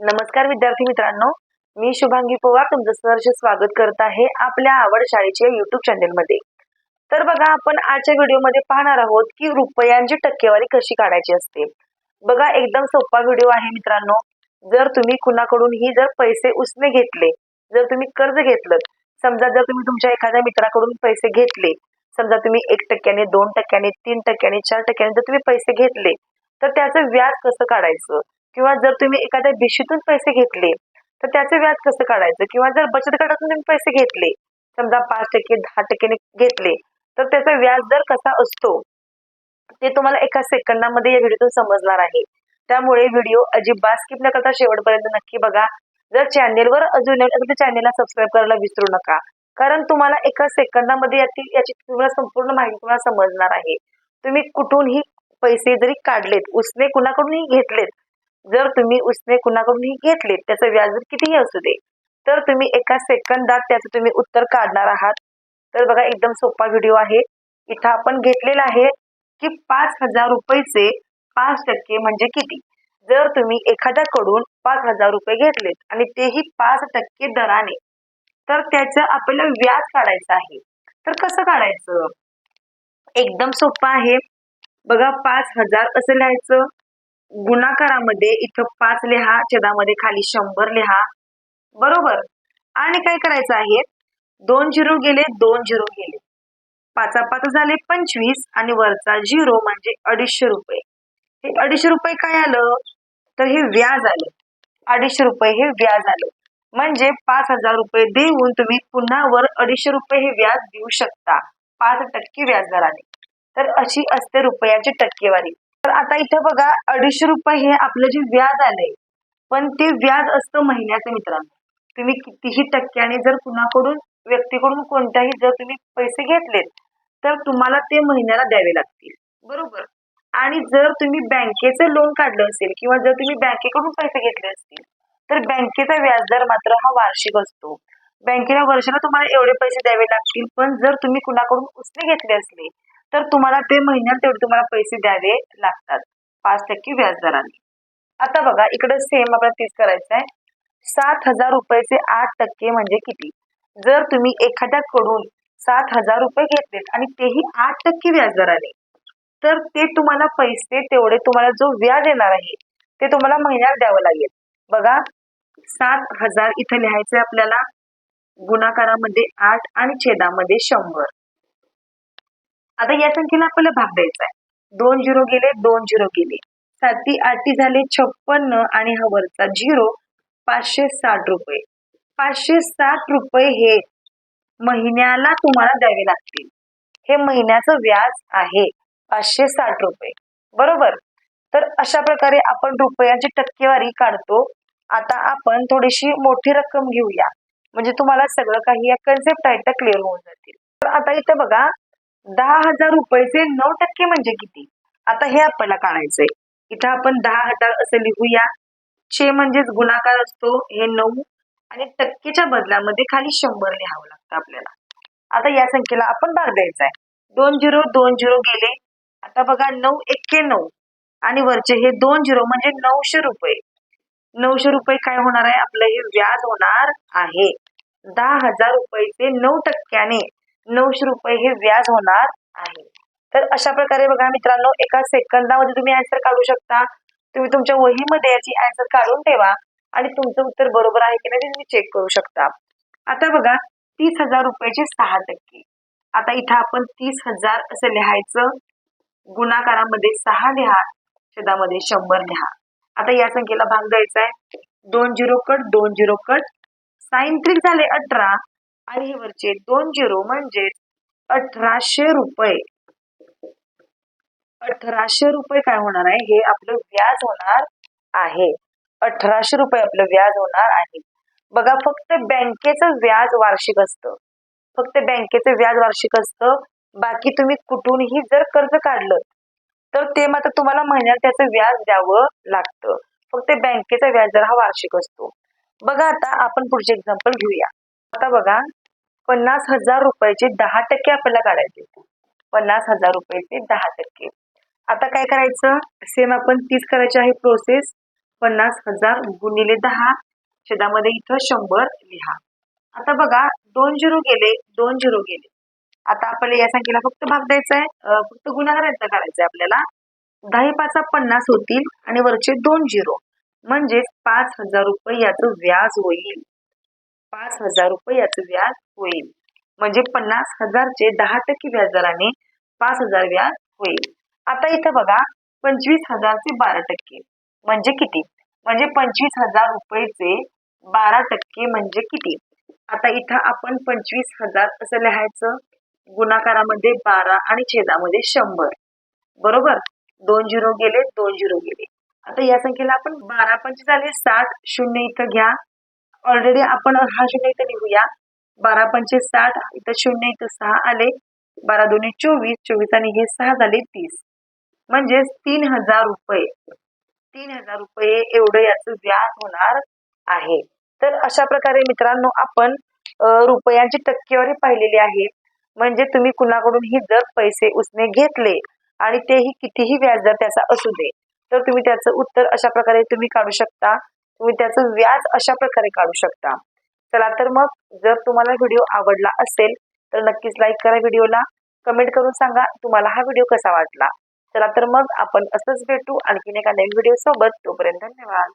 नमस्कार विद्यार्थी मित्रांनो. मी शुभांगी पोवार तुमचं सहर्ष स्वागत करत आहे आपल्या आवड शाळेच्या युट्यूब चॅनेलमध्ये तर बघा आपण आजच्या व्हिडिओमध्ये पाहणार आहोत की रुपयांची टक्केवारी कशी काढायची असते. बघा एकदम सोपा व्हिडिओ आहे मित्रांनो. जर तुम्ही कुणाकडूनही जर पैसे उसने घेतले जर तुम्ही कर्ज घेतलं समजा जर तुम्ही तुमच्या एखाद्या मित्राकडून पैसे घेतले समजा तुम्ही एक टक्क्याने दोन टक्क्याने तीन टक्क्याने चार टक्क्याने जर तुम्ही पैसे घेतले तर त्याचं व्याज कसं काढायचं? किंवा जर तुम्ही एखाद्या भिशीतून पैसे घेतले तर त्याचं व्याज कसं काढायचं? किंवा जर बचत गटातून तुम्ही पैसे घेतले समजा पाच टक्के दहा टक्केने घेतले तर त्याचा व्याज दर कसा असतो? ते तुम्हाला एका सेकंदामध्ये या व्हिडिओतून समजणार आहे. त्यामुळे व्हिडिओ अजिबात स्किप न करता शेवटपर्यंत नक्की बघा. जर चॅनेलवर अजून तर चॅनेलला सबस्क्राईब करायला विसरू नका. कारण तुम्हाला एका सेकंदामध्ये याची याची तुम्हाला संपूर्ण माहिती तुम्हाला समजणार आहे. तुम्ही कुठूनही पैसे जरी काढलेत उसने कुणाकडूनही घेतलेत जर तुम्ही उसने कुणाकडूनही घेतलेत त्याचं व्याजदर कितीही असू दे तर तुम्ही एका सेकंदात त्याचं तुम्ही उत्तर काढणार आहात. तर बघा एकदम सोपा व्हिडिओ आहे. इथं आपण घेतलेला आहे की पाच हजार रुपयेचे पाच टक्के म्हणजे किती? जर तुम्ही एखाद्याकडून पाच हजार रुपये घेतलेत आणि तेही पाच टक्के दराने तर त्याचं आपल्याला व्याज काढायचं आहे. तर कसं काढायचं? एकदम सोपं आहे. बघा पाच हजार असं लिहायचं. गुणाकारामध्ये इथं पाच लिहा छेदामध्ये खाली शंभर लिहा. बरोबर? आणि काय करायचं आहे? दोन झिरो गेले दोन झिरो गेले. पाचा पाच झाले पंचवीस आणि वरचा झिरो म्हणजे अडीचशे रुपये. हे अडीचशे रुपये काय आलं? तर हे व्याज आलं. अडीचशे रुपये हे व्याज आलं. म्हणजे पाच हजार रुपये देऊन तुम्ही पुन्हा वर अडीचशे रुपये हे व्याज देऊ शकता. पाच टक्के व्याजदराने. तर अशी असते रुपयाची टक्केवारी. तर आता इथं बघा अडीचशे रुपये हे आपलं जे व्याज आलंय पण ते व्याज असतं महिन्याचं मित्रांनो. तुम्ही कितीही टक्क्याने जर कुणाकडून व्यक्तीकडून कोणत्याही जर तुम्ही पैसे घेतलेत तर तुम्हाला ते महिन्याला द्यावे लागतील. बरोबर? आणि जर तुम्ही बँकेचं लोन काढलं असेल किंवा जर तुम्ही बँकेकडून पैसे घेतले असतील तर बँकेचा व्याजदर मात्र हा वार्षिक असतो. बँकेला वर्षाला तुम्हाला एवढे पैसे द्यावे लागतील पण जर तुम्ही कुणाकडून उसने घेतले असले तर तुम्हाला ते महिन्यात तेवढे तुम्हाला पैसे द्यावे लागतात. पाच टक्के व्याजदराने. आता बघा इकडे सेम आपल्याला तीच करायचं आहे सात हजार रुपयाचे आठ टक्के म्हणजे किती? जर तुम्ही एखाद्याकडून सात हजार रुपये घेतलेत आणि तेही आठ टक्के व्याजदराने तर ते तुम्हाला पैसे तेवढे तुम्हाला जो व्याज येणार आहे ते तुम्हाला महिन्यात द्यावं लागेल. बघा सात हजार इथं लिहायचं आपल्याला गुणाकारामध्ये आठ आणि छेदामध्ये शंभर. आता या संख्येला आपल्याला भाग द्यायचा आहे. दोन झिरो गेले दोन झिरो गेले. साती आठी झाले छप्पन्न आणि हा वरचा झिरो पाचशे साठ रुपये. पाचशे साठ रुपये हे महिन्याला तुम्हाला द्यावे लागतील. हे महिन्याचं व्याज आहे पाचशे साठ रुपये. बरोबर? तर अशा प्रकारे आपण रुपयाची टक्केवारी काढतो. आता आपण थोडीशी मोठी रक्कम घेऊया. म्हणजे तुम्हाला सगळं काही या कन्सेप्ट आहेत त्या क्लिअर होऊन जातील. तर आता इथं बघा दहा हजार रुपयाचे नऊ टक्के म्हणजे किती? आता हे आपल्याला काढायचंय. इथं आपण दहा हजार असं लिहूया. छे म्हणजेच गुणाकार असतो हे नऊ. आणि टक्केच्या बदलामध्ये खाली शंभर लिहावं लागतं आपल्याला. आता या संख्येला आपण भाग द्यायचा आहे दोन झिरो दोन झिरो गेले. आता बघा नऊ एक्के नऊ. आणि वरचे हे दोन झिरो म्हणजे नऊशे रुपये. नऊशे रुपये काय होणार आहे? आपलं हे व्याज होणार आहे. दहा हजार रुपयाचे नऊ टक्क्याने. नऊशे रुपये हे व्याज होणार आहे. तर अशा प्रकारे बघा मित्रांनो एका सेकंदामध्ये तुम्ही आन्सर काढू शकता. तुम्ही तुमच्या वहीमध्ये याची आन्सर काढून ठेवा आणि तुमचं उत्तर बरोबर आहे की नाही ते तुम्ही चेक करू शकता. आता बघा तीस हजार रुपयाचे सहा टक्के. आता इथं आपण तीस हजार असं लिहायचं. गुणाकारामध्ये सहा लिहा छेदामध्ये शंभर लिहा. आता या संख्येला भाग द्यायचा आहे दोन झिरो कट दोन झिरो कट. साईन त्रिक झाले अठरा. आणि हे वरचे दोन झिरो म्हणजे अठराशे रुपये. अठराशे रुपये काय होणार आहे? हे आपलं व्याज होणार आहे. अठराशे रुपये आपलं व्याज होणार आहे. बघा फक्त बँकेचं व्याज वार्षिक असतं. फक्त बँकेचं व्याज वार्षिक असतं. बाकी तुम्ही कुठूनही जर कर्ज काढलं तर ते मात्र तुम्हाला महिन्यात त्याचं व्याज द्यावं लागतं. फक्त बँकेचा व्याज दर हा वार्षिक असतो. बघा आता आपण पुढचे एक्झाम्पल घेऊया. आता बघा पन्नास हजार रुपयाचे दहा टक्के आपल्याला काढायचे पन्नास हजार रुपयाचे दहा टक्के. आता काय करायचं? सेम आपण तीच करायची आहे प्रोसेस पन्नास हजार गुणिले दहा छेदामध्ये इथं शंभर लिहा. आता बघा दोन झिरो गेले दोन झिरो गेले. आता आपल्याला या संख्येला फक्त भाग द्यायचा आहे. फक्त गुणाकारांचा करायचा आहे आपल्याला. दहा पाचा पन्नास होतील आणि वरचे दोन झिरो. म्हणजेच पाच हजार रुपये याचं व्याज होईल. पाच हजार रुपये व्याज होईल. म्हणजे पन्नास हजारचे दहा टक्के व्याजदराने पाच हजार व्याज होईल. आता इथं बघा पंचवीस हजारचे बारा टक्के. म्हणजे किती? म्हणजे पंचवीस हजार रुपयेचे बारा टक्के म्हणजे किती? आता इथं आपण पंचवीस हजार असं लिहायचं. गुणाकारामध्ये बारा आणि छेदामध्ये शंभर. बरोबर? दोन झिरो गेले दोन झिरो गेले. आता या संख्येला आपण बारा पंच झाले साठ शून्य इथं घ्या. ऑलरेडी आपण हा शून्य इथं लिहूया बारा पंचे साठ इथं शून्य इथं सहा आले. बारा दोन्ही चोवीस चोवीस आणि हे सहा झाले तीस. म्हणजेच तीन हजार रुपये. तीन हजार रुपये एवढं याचं व्याज होणार आहे. तर अशा प्रकारे मित्रांनो आपण रुपयांची टक्केवारी पाहिलेली आहे. म्हणजे तुम्ही कुणाकडूनही जर पैसे उसने घेतले आणि तेही कितीही व्याजदर त्याचा असू दे तर तुम्ही त्याचं उत्तर अशा प्रकारे तुम्ही काढू शकता. तुम्ही त्याचं व्याज अशा प्रकारे काढू शकता. चला तर मग जर तुम्हाला व्हिडिओ आवडला असेल तर नक्कीच लाईक करा व्हिडिओला. कमेंट करून सांगा तुम्हाला हा व्हिडिओ कसा वाटला. चला तर मग आपण असंच भेटू आणखीन एका नवीन व्हिडिओ सोबत तोपर्यंत धन्यवाद.